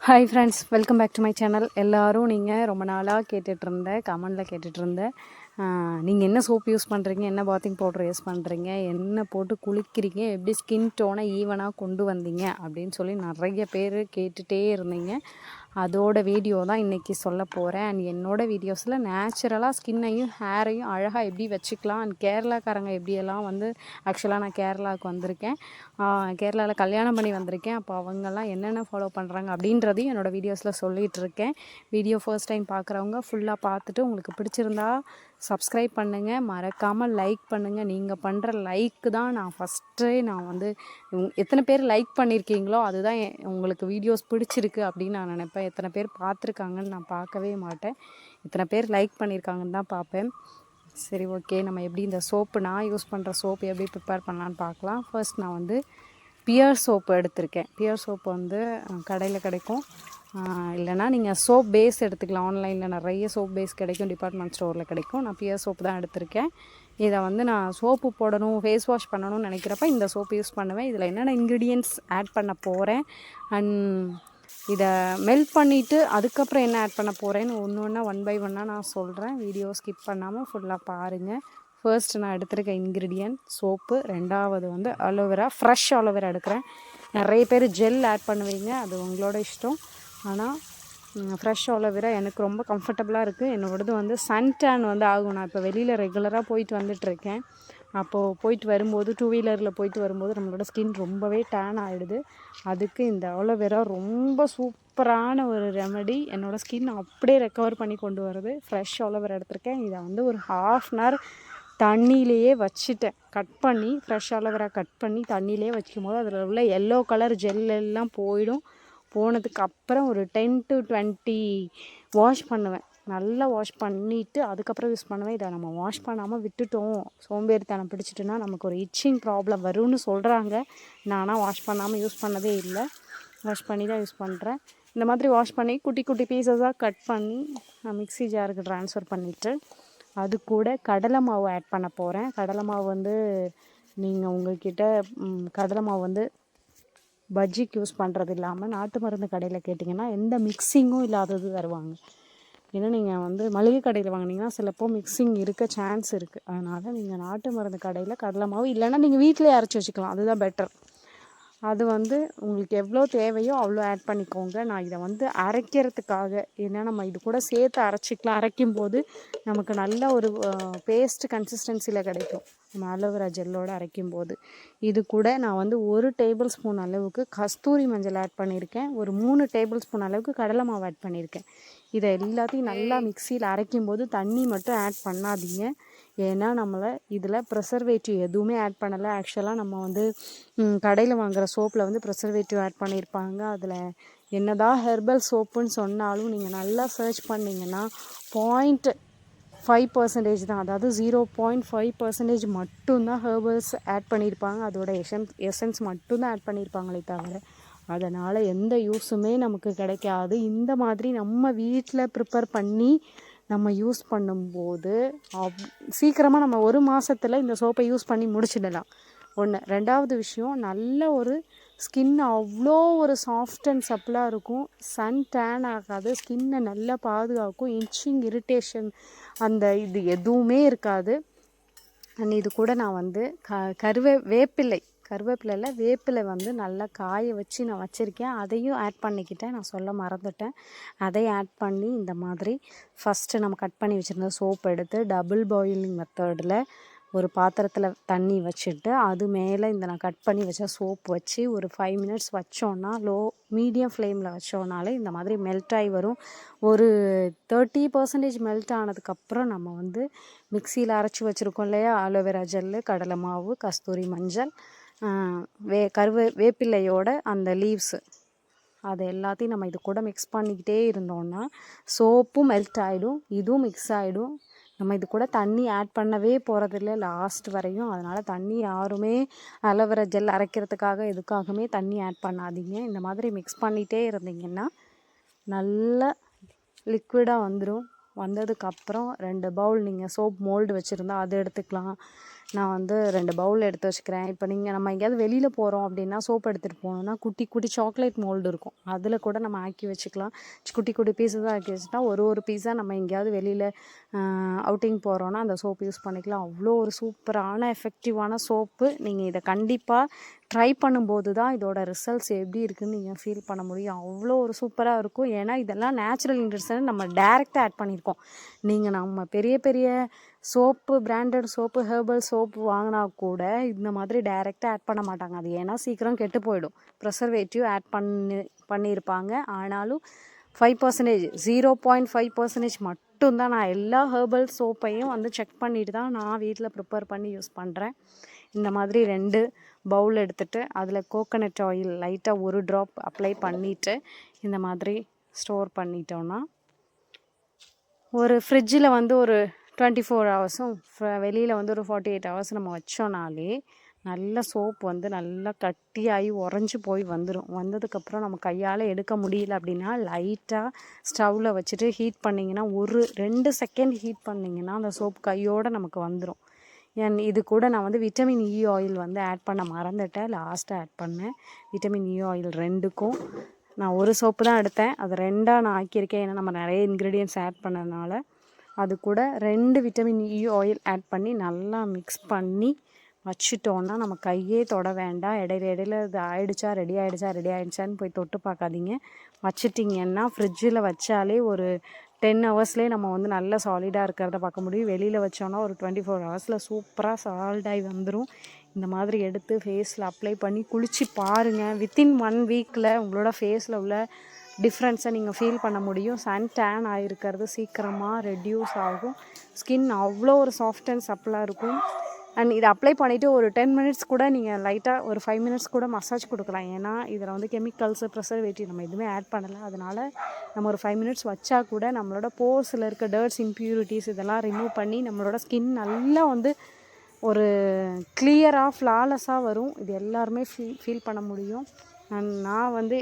Hi friends welcome back to my channel எல்லோரும் நீங்கள் ரொம்ப நாளாக கேட்டுட்ருந்த கமெண்டில் கேட்டுட்ருந்த நீங்கள் என்ன சோப் யூஸ் பண்ணுறீங்க என்ன பாத்திங் பவுடர் யூஸ் பண்ணுறீங்க என்ன போட்டு குளிக்கிறீங்க எப்படி ஸ்கின் டோனை ஈவனாக கொண்டு வந்தீங்க அப்படின்னு சொல்லி நிறைய பேர் கேட்டுகிட்டே இருந்தீங்க. அதோட வீடியோ தான் இன்றைக்கி சொல்ல போகிறேன் அண்ட் என்னோடய வீடியோஸில் நேச்சுரலாக ஸ்கின்னையும் ஹேரையும் அழகாக எப்படி வச்சுக்கலாம்? அண்ட் கேரளாக்காரங்க எப்படியெல்லாம் வந்து ஆக்சுவலாக நான் கேரளாவுக்கு வந்திருக்கேன். கேரளாவில் கல்யாணம் பண்ணி வந்திருக்கேன். அப்போ அவங்கெல்லாம் என்னென்ன ஃபாலோ பண்ணுறாங்க அப்படின்றதையும் என்னோடய வீடியோஸில் சொல்லிகிட்ருக்கேன் வீடியோ ஃபர்ஸ்ட் டைம் பார்க்குறவங்க ஃபுல்லாக பார்த்துட்டு உங்களுக்கு பிடிச்சிருந்தா சப்ஸ்கிரைப் பண்ணுங்கள் மறக்காமல் லைக் பண்ணுங்கள் நீங்கள் பண்ணுற லைக் தான் நான் ஃபஸ்ட்டே நான் வந்து எத்தனை பேர் லைக் பண்ணியிருக்கீங்களோ அதுதான் உங்களுக்கு வீடியோஸ் பிடிச்சிருக்கு அப்படின்னு நான் நினைப்பேன். எத்தனை பேர் பார்த்துருக்காங்கன்னு நான் பார்க்கவே மாட்டேன். இத்தனை பேர் லைக் பண்ணியிருக்காங்கன்னு தான் பார்ப்பேன். சரி ஓகே நம்ம எப்படி இந்த சோப்பு நான் யூஸ் பண்ணுற சோப்பு எப்படி ப்ரிப்பேர் பண்ணலான்னு பார்க்கலாம். ஃபர்ஸ்ட் நான் வந்து பியர் சோப்பு எடுத்திருக்கேன். பியர் சோப்பு வந்து கடையில் கிடைக்கும். இல்லைனா நீங்கள் சோப் பேஸ் எடுத்துக்கலாம். ஆன்லைனில் நிறைய சோப் பேஸ் கிடைக்கும். டிபார்ட்மெண்ட் ஸ்டோரில் கிடைக்கும். நான் பியர் சோப்பு தான் எடுத்திருக்கேன். இதை வந்து நான் சோப்பு போடணும் ஃபேஸ் வாஷ் பண்ணணும்னு நினைக்கிறப்ப இந்த சோப் யூஸ் பண்ணுவேன். இதில் என்னென்ன இன்க்ரீடியன்ட்ஸ் ஆட் பண்ண போகிறேன் அண்ட் இதை மெல்ட் பண்ணிவிட்டு அதுக்கப்புறம் என்ன ஆட் பண்ண போகிறேன்னு ஒன்று ஒன்றா ஒன் பை ஒன்னாக நான் சொல்கிறேன் வீடியோ ஸ்கிப் பண்ணாமல் ஃபுல்லாக பாருங்கள் ஃபர்ஸ்ட் நான் எடுத்திருக்க இன்க்ரீடியன்ட் சோப்பு ரெண்டாவது வந்து அலோவேரா ஃப்ரெஷ் அலோவேரா எடுக்கிறேன். நிறைய பேர் ஜெல் ஆட் பண்ணுவீங்க. அது உங்களோட இஷ்டம். ஆனால் ஃப்ரெஷ் அலோவேரா எனக்கு ரொம்ப கம்ஃபர்டபுளாக இருக்குது என்னோடது வந்து சன் டேன் வந்து ஆகும். நான் இப்போ வெளியில் ரெகுலராக போயிட்டு வந்துட்டுருக்கேன் அப்போது போயிட்டு வரும்போது டூ வீலரில் போயிட்டு வரும்போது நம்மளோட ஸ்கின் ரொம்பவே டேன் ஆகிடுது அதுக்கு இந்த அலோவேரா ரொம்ப சூப்பரான ஒரு ரெமடி என்னோடய ஸ்கின் அப்படியே ரெக்கவர் பண்ணி கொண்டு வருது ஃப்ரெஷ் அலோவேரா எடுத்திருக்கேன். இதை வந்து ஒரு ஹாஃப் அன் ஹவர் தண்ணியிலேயே வச்சுட்டேன். கட் பண்ணி ஃப்ரெஷ் அலோவேரா கட் பண்ணி தண்ணியிலே வைக்கும் போது அதில் உள்ள எல்லோ கலர் ஜெல் எல்லாம் போயிடும். போனதுக்கு அப்புறம் ஒரு டென் டு டுவெண்ட்டி வாஷ் பண்ணுவேன். நல்லா வாஷ் பண்ணிவிட்டு அதுக்கப்புறம் யூஸ் பண்ணுவேன். இதை நம்ம வாஷ் பண்ணாமல் விட்டுட்டோம். சோம்பேறித்தனம் பிடிச்சிட்டுனா நமக்கு ஒரு இச்சிங் ப்ராப்ளம் வரும்னு சொல்கிறாங்க நானாக வாஷ் பண்ணாமல் யூஸ் பண்ணதே இல்லை. வாஷ் பண்ணி தான் யூஸ் பண்ணுறேன் இந்த மாதிரி வாஷ் பண்ணி குட்டி குட்டி பீசஸாக கட் பண்ணி நான் மிக்ஸி ஜாருக்கு ட்ரான்ஸ்ஃபர் பண்ணிவிட்டு அது கூட கடலை மாவு ஆட் பண்ண போகிறேன் கடலை மாவு வந்து நீங்கள் உங்கள்கிட்ட கடலை மாவு வந்து பஜ்ஜிக்கு யூஸ் பண்ணுறது இல்லாமல் நாட்டு மருந்து கடையில் கேட்டிங்கன்னா எந்த மிக்சிங்கும் இல்லாதது தருவாங்க. ஏன்னா நீங்கள் வந்து மளிகை கடையில் வாங்குனீங்கன்னா சிலப்போ மிக்சிங் இருக்க சான்ஸ் இருக்குது அதனால் நீங்கள் நாட்டு மருந்து கடையில் கடலை மாவு இல்லைன்னா நீங்கள் வீட்டிலே அரைச்சி வச்சுக்கலாம். அதுதான் பெட்டர் அது வந்து உங்களுக்கு எவ்வளோ தேவையோ அவ்வளோ ஆட் பண்ணிக்கோங்க. நான் இதை வந்து அரைக்கிறதுக்காக ஏன்னா நம்ம இது கூட சேர்த்து அரைச்சிக்கலாம். அரைக்கும் போது நமக்கு நல்ல ஒரு பேஸ்ட் கன்சிஸ்டன்சியில் கிடைக்கும். நம்ம அலோவேரா ஜெல்லோடு அரைக்கும் போது இது கூட நான் வந்து ஒரு டேபிள் ஸ்பூன் அளவுக்கு கஸ்தூரி மஞ்சள் ஆட் பண்ணியிருக்கேன். ஒரு மூணு டேபிள் ஸ்பூன் அளவுக்கு கடலை மாவு ஆட் பண்ணியிருக்கேன். இதை எல்லாத்தையும் நல்லா மிக்சியில் அரைக்கும் போது தண்ணி மட்டும் ஆட் பண்ணாதீங்க. ஏன்னா நம்மளை இதில் ப்ரெசர்வேட்டிவ் எதுவுமே ஆட் பண்ணலை. ஆக்சுவலாக நம்ம வந்து கடையில் வாங்குகிற சோப்பில் வந்து ப்ரெசர்வேட்டிவ் ஆட் பண்ணியிருப்பாங்க. அதில் என்னதான் ஹெர்பல் சோப்புன்னு சொன்னாலும் நீங்கள் நல்லா சர்ச் பண்ணிங்கன்னா பாயிண்ட் ஃபைவ் பர்சன்டேஜ் தான். அதாவது ஜீரோ பாயிண்ட் ஃபைவ் பர்சன்டேஜ் மட்டும்தான் ஹேர்பல்ஸ் ஆட் பண்ணியிருப்பாங்க. அதோட எசன்ஸ் எசன்ஸ் மட்டும்தான் ஆட் பண்ணியிருப்பாங்களே தவிர அதனால் எந்த யூஸுமே நமக்கு கிடைக்காது. இந்த மாதிரி நம்ம வீட்டில் ப்ரிப்பேர் பண்ணி நம்ம யூஸ் பண்ணும்போது அவ் சீக்கிரமாக நம்ம ஒரு மாதத்தில் இந்த சோப்பை யூஸ் பண்ணி முடிச்சிடலாம். ஒன்று ரெண்டாவது விஷயம் நல்ல ஒரு ஸ்கின் அவ்வளோ ஒரு சாஃப்ட் அண்ட் சப்பிளாக இருக்கும். சன் டேன் ஆகாது. ஸ்கின்னை நல்லா பாதுகாக்கும். இன்ச்சிங் இரிட்டேஷன் அந்த இது எதுவுமே இருக்காது. அண்ட் இது கூட நான் வந்து க கருவே வேப்பிலை. கருவேப்பிலையில் வேப்பிலை வந்து நல்லா காய வச்சு நான் வச்சுருக்கேன். அதையும் ஆட் பண்ணிக்கிட்டேன். நான் சொல்ல மறந்துட்டேன். அதை ஆட் பண்ணி இந்த மாதிரி ஃபஸ்ட்டு நம்ம கட் பண்ணி வச்சுருந்த சோப் எடுத்து டபுள் பாயிலிங் மெத்தடில் ஒரு பாத்திரத்தில் தண்ணி வச்சுட்டு அது மேலே இந்த நான் கட் பண்ணி வச்ச சோப் வச்சு ஒரு ஃபைவ் மினிட்ஸ் வச்சோன்னா லோ மீடியம் ஃப்ளேமில் வச்சோன்னாலே இந்த மாதிரி மெல்ட் ஆகி வரும். ஒரு தேர்ட்டி பர்சன்டேஜ் மெல்ட் ஆனதுக்கப்புறம் நம்ம வந்து மிக்சியில் அரைச்சி வச்சுருக்கோம் இல்லையா? அலோவேரா ஜெல்லு கடலை மாவு கஸ்தூரி மஞ்சள் வே கருவே வேப்பிலையோட அந்த லீவ்ஸு அது எல்லாத்தையும் நம்ம இது கூட மிக்ஸ் பண்ணிக்கிட்டே இருந்தோம்னா சோப்பும் மெல்ட் ஆகிடும் இதுவும் மிக்ஸ் ஆகிடும் நம்ம இது கூட தண்ணி ஆட் பண்ணவே போகிறதில்ல லாஸ்ட் வரையும். அதனால் தண்ணி யாருமே அலோவேரா ஜெல் அரைக்கிறதுக்காக எதுக்காகவுமே தண்ணி ஆட் பண்ணாதீங்க. இந்த மாதிரி மிக்ஸ் பண்ணிகிட்டே இருந்தீங்கன்னா நல்ல லிக்விடாக வந்துடும் வந்ததுக்கப்புறம் ரெண்டு பவுல் நீங்கள் சோப் மோல்டு வச்சுருந்தா அது எடுத்துக்கலாம். நான் வந்து ரெண்டு பவுல் எடுத்து வச்சுக்கிறேன். இப்போ நீங்கள் நம்ம எங்கேயாவது வெளியில் போகிறோம் அப்படின்னா சோப் எடுத்துகிட்டு போகணுன்னா குட்டி குட்டி சாக்லேட் மோல்டு இருக்கும். அதில் கூட நம்ம ஆக்கி வச்சுக்கலாம். குட்டி குட்டி பீஸஸ் ஆக்கி வச்சுட்டா ஒரு ஒரு பீஸாக நம்ம எங்கேயாவது வெளியில் அவுட்டிங் போகிறோன்னா அந்த சோப் யூஸ் பண்ணிக்கலாம். அவ்வளோ ஒரு சூப்பரான எஃபெக்டிவான சோப்பு நீங்கள் இதை கண்டிப்பாக ட்ரை பண்ணும்போது தான் இதோட ரிசல்ட்ஸ் எப்படி இருக்குதுன்னு நீங்கள் ஃபீல் பண்ண முடியும். அவ்வளோ ஒரு சூப்பராக இருக்கும். ஏன்னா இதெல்லாம் நேச்சுரல் இன்ட்ரெஸ்ட் நம்ம டேரெக்டாக ஆட் பண்ணியிருக்கோம் நீங்கள் நம்ம பெரிய பெரிய soap branded soap herbal soap வாங்கினா கூட இந்த மாதிரி டைரெக்டாக ஆட் பண்ண மாட்டாங்க. அது ஏன்னா சீக்கிரம் கெட்டு போயிடும். ப்ரெசர்வேட்டிவ் ஆட் பண்ணி பண்ணியிருப்பாங்க. ஆனாலும் five percentage zero point five percentage மட்டும்தான் நான் எல்லா ஹெர்பல் சோப்பையும் வந்து செக் பண்ணிட்டு தான் நான் வீட்டில் ப்ரிப்பேர் பண்ணி யூஸ் பண்ணுறேன் இந்த மாதிரி ரெண்டு பவுல் எடுத்துகிட்டு அதில் கோகனட் ஆயில் லைட்டாக ஒரு ட்ராப் அப்ளை பண்ணிவிட்டு இந்த மாதிரி ஸ்டோர் பண்ணிட்டோன்னா ஒரு ஃப்ரிட்ஜில் வந்து ஒரு டுவெண்ட்டி ஃபோர் ஹவர்ஸும் வெளியில் வந்து ஒரு ஃபார்ட்டி எயிட் ஹவர்ஸ் நம்ம வச்சோனாலே நல்ல சோப் வந்து நல்லா கட்டியாகி உறைஞ்சி போய் வந்துடும் வந்ததுக்கப்புறம் நம்ம கையால் எடுக்க முடியல அப்படின்னா லைட்டாக ஸ்டவ்வில் வச்சுட்டு ஹீட் பண்ணிங்கன்னா ஒரு ரெண்டு செகண்ட் ஹீட் பண்ணிங்கன்னா அந்த சோப் கையோடு நமக்கு வந்துடும் என் இது கூட நான் வந்து விட்டமின் இ ஆயில் வந்து ஆட் பண்ண மறந்துட்டேன். லாஸ்ட்டாக ஆட் பண்ணேன். விட்டமின் இ ஆயில் ரெண்டுக்கும். நான் ஒரு சோப்பு தான் எடுத்தேன். அது ரெண்டாக நான் ஆக்கியிருக்கேன். ஏன்னா நம்ம நிறைய இன்க்ரீடியன்ஸ் ஆட் பண்ணதுனால. அது கூட ரெண்டு விட்டமின் இ ஆயில் ஆட் பண்ணி நல்லா மிக்ஸ் பண்ணி வச்சுட்டோன்னா நம்ம கையே தொட வேண்டாம். இடையில இடையில இது ஆயிடுச்சா ரெடி ஆகிடுச்சா ரெடி ஆகிடுச்சான்னு போய் தொட்டு பார்க்காதீங்க. வச்சுட்டிங்கன்னா ஃப்ரிட்ஜில் வச்சாலே ஒரு டென் ஹவர்ஸ்லேயே நம்ம வந்து நல்ல சாலிடாக இருக்கிறத பார்க்க முடியும். வெளியில் வச்சோன்னா ஒரு டுவெண்ட்டி ஃபோர் ஹவர்ஸில் சூப்பராக சால்டாகி வந்துடும் இந்த மாதிரி எடுத்து ஃபேஸில் அப்ளை பண்ணி குளித்து பாருங்கள் வித்தின் ஒன் வீக்கில் உங்களோட ஃபேஸில் உள்ள டிஃப்ரென்ஸை நீங்கள் ஃபீல் பண்ண முடியும். சன் டேன் ஆகிருக்கிறது சீக்கிரமாக ரெடியூஸ் ஆகும். ஸ்கின் அவ்வளோ ஒரு சாஃப்ட் அண்ட் சப்பிளாக இருக்கும். அண்ட் இதை அப்ளை பண்ணிவிட்டு ஒரு டென் மினிட்ஸ் கூட நீங்கள் லைட்டாக ஒரு ஃபைவ் மினிட்ஸ் கூட மசாஜ் கொடுக்கலாம். ஏன்னா இதில் வந்து கெமிக்கல்ஸு ப்ரெசர்வேட்டிவ் நம்ம எதுவுமே ஆட் பண்ணலை. அதனால் நம்ம ஒரு ஃபைவ் மினிட்ஸ் வச்சா கூட நம்மளோட போர்ஸில் இருக்க டர்ட்ஸ் இம்ப்யூரிட்டிஸ் இதெல்லாம் ரிமூவ் பண்ணி நம்மளோட ஸ்கின் நல்லா வந்து ஒரு கிளியராக ஃப்ளாலெஸ்ஸாக வரும். இது எல்லாருமே ஃபீல் ஃபீல் பண்ண முடியும். நான் வந்து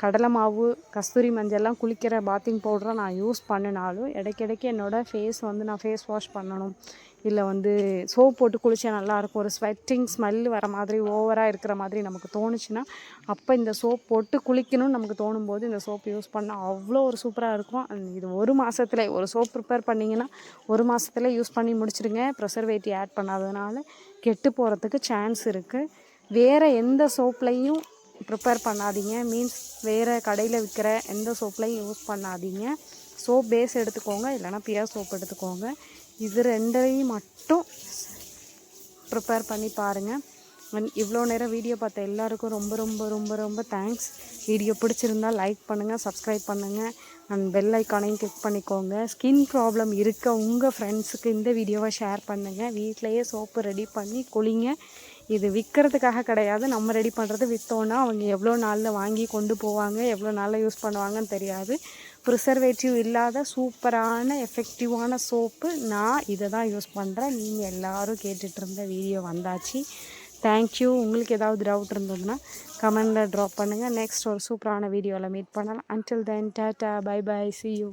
கடலை மாவு கஸ்தூரி மஞ்சள்லாம் குளிக்கிற பாத்திங் பவுடரை நான் யூஸ் பண்ணினாலும் இடைக்கிடைக்கு என்னோடய ஃபேஸ் வந்து நான் ஃபேஸ் வாஷ் பண்ணணும். இல்லை வந்து சோப் போட்டு குளித்தா நல்லாயிருக்கும் ஒரு ஸ்வெட்டிங் ஸ்மெல் வர மாதிரி ஓவராக இருக்கிற மாதிரி நமக்கு தோணுச்சுன்னா அப்போ இந்த சோப் போட்டு குளிக்கணும்னு நமக்கு தோணும் போது இந்த சோப் யூஸ் பண்ணால் அவ்வளோ ஒரு சூப்பராக இருக்கும். இது ஒரு மாதத்துல ஒரு சோப் ப்ரிப்பேர் பண்ணிங்கன்னா ஒரு மாதத்துல யூஸ் பண்ணி முடிச்சிடுங்க ப்ரெசர்வேட்டிவ் ஆட் பண்ணாததுனால கெட்டு போகிறதுக்கு சான்ஸ் இருக்குது வேறு எந்த சோப்லையும் ப்ரிப்பேர் பண்ணாதீங்க. மீன்ஸ் வேறு கடையில் விற்கிற எந்த சோப்லையும் யூஸ் பண்ணாதீங்க. சோப் பேஸ் எடுத்துக்கோங்க இல்லைனா பியர் சோப் எடுத்துக்கோங்க. இது ரெண்டையும் மட்டும் ப்ரிப்பேர் பண்ணி பாருங்கள் இவ்வளோ நேரம் வீடியோ பார்த்த எல்லாருக்கும் ரொம்ப ரொம்ப ரொம்ப ரொம்ப தேங்க்ஸ் வீடியோ பிடிச்சிருந்தால் லைக் பண்ணுங்கள் சப்ஸ்கிரைப் பண்ணுங்கள் அண்ட் பெல் ஐக்கானையும் கிளிக் பண்ணிக்கோங்க. ஸ்கின் ப்ராப்ளம் இருக்க உங்கள் ஃப்ரெண்ட்ஸுக்கு இந்த வீடியோவை ஷேர் பண்ணுங்கள் வீட்டிலையே சோப்பு ரெடி பண்ணி குளிங்க. இது விற்கிறதுக்காக கிடையாது. நம்ம ரெடி பண்ணுறது விற்றோன்னா அவங்க எவ்வளோ நாளில் வாங்கி கொண்டு போவாங்க எவ்வளோ நாளில் யூஸ் பண்ணுவாங்கன்னு தெரியாது. ப்ரிசர்வேட்டிவ் இல்லாத சூப்பரான எஃபெக்டிவான சோப்பு நான் இதை தான் யூஸ் பண்ணுறேன் நீங்கள் எல்லோரும் கேட்டுட்ருந்த வீடியோ வந்தாச்சு. தேங்க்யூ உங்களுக்கு ஏதாவது டவுட் இருந்ததுன்னா கமெண்டில் ட்ராப் பண்ணுங்கள் நெக்ஸ்ட் ஒரு சூப்பரான வீடியோவில் மீட் பண்ணலாம். Until then tata bye bye see you